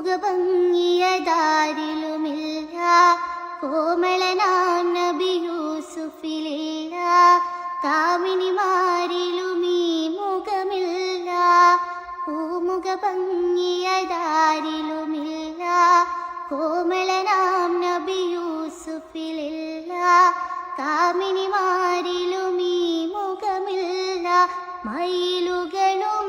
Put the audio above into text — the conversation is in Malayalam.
മുഖഭംഗിയതാരിലുമില്ല കോമളനാം നബി യൂസുഫിലില്ല. കാമിനിമാരിലും ഈ മുഖമില്ല. പൂമുഖ ഭംഗിയതാരിലുമില്ല കോമളനാം നബി യൂസുഫിലില്ല. കാമിനിമാരിലും ഈ മുഖമില്ല. മയിലുകളും